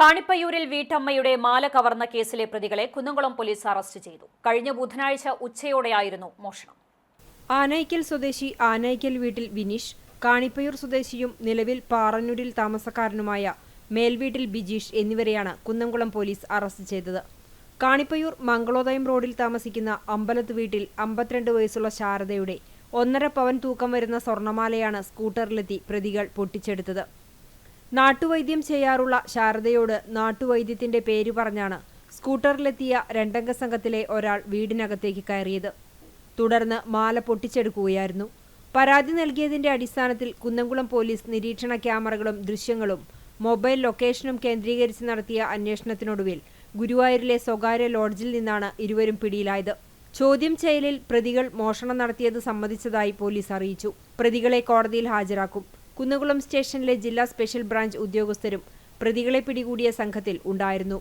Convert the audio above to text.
കാണിപ്പയ്യൂരിൽ വീട്ടമ്മയുടെ മാല കവർന്ന കേസിലെ പ്രതികളെ കുന്നംകുളം പോലീസ് അറസ്റ്റ് ചെയ്തു. കഴിഞ്ഞ ബുധനാഴ്ച ഉച്ചയോടെയായിരുന്നു മോഷണം. ആനയ്ക്കൽ സ്വദേശി ആനയ്ക്കൽ വീട്ടിൽ വിനീഷ് കാണിപ്പയൂർ സ്വദേശിയും നിലവിൽ പാറന്നൂരിൽ താമസക്കാരനുമായ മേൽവീട്ടിൽ ബിജീഷ് എന്നിവരെയാണ് കുന്നംകുളം പോലീസ് അറസ്റ്റ് ചെയ്തത്. കാണിപ്പയൂർ മംഗളോദയം റോഡിൽ താമസിക്കുന്ന അമ്പലത്ത് വീട്ടിൽ അമ്പത്തിരണ്ട് വയസ്സുള്ള ശാരദയുടെ ഒന്നര പവൻ തൂക്കം വരുന്ന സ്വർണമാലയാണ് സ്കൂട്ടറിലെത്തി പ്രതികൾ പൊട്ടിച്ചെടുത്തത്. നാട്ടുവൈദ്യം ചെയ്യാറുള്ള ശാരദയോട് നാട്ടുവൈദ്യത്തിന്റെ പേര് പറഞ്ഞാണ് സ്കൂട്ടറിലെത്തിയ രണ്ടംഗ സംഘത്തിലെ ഒരാൾ വീടിനകത്തേക്ക് കയറിയത്. തുടർന്ന് മാല പൊട്ടിച്ചെടുക്കുകയായിരുന്നു. പരാതി നൽകിയതിന്റെ അടിസ്ഥാനത്തിൽ കുന്നംകുളം പോലീസ് നിരീക്ഷണ ക്യാമറകളും ദൃശ്യങ്ങളും മൊബൈൽ ലൊക്കേഷനും കേന്ദ്രീകരിച്ച് നടത്തിയ അന്വേഷണത്തിനൊടുവിൽ ഗുരുവായൂരിലെ സ്വകാര്യ ലോഡ്ജിൽ നിന്നാണ് ഇരുവരും പിടിയിലായത്. ചോദ്യം ചെയ്യലിൽ പ്രതികൾ മോഷണം നടത്തിയത് സമ്മതിച്ചതായി പോലീസ് അറിയിച്ചു. പ്രതികളെ കോടതിയിൽ ഹാജരാക്കും. കുന്നംകുളം സ്റ്റേഷനിലെ ജില്ലാ സ്പെഷ്യൽ ബ്രാഞ്ച് ഉദ്യോഗസ്ഥരും പ്രതികളെ പിടികൂടിയ സംഘത്തിൽ ഉണ്ടായിരുന്നു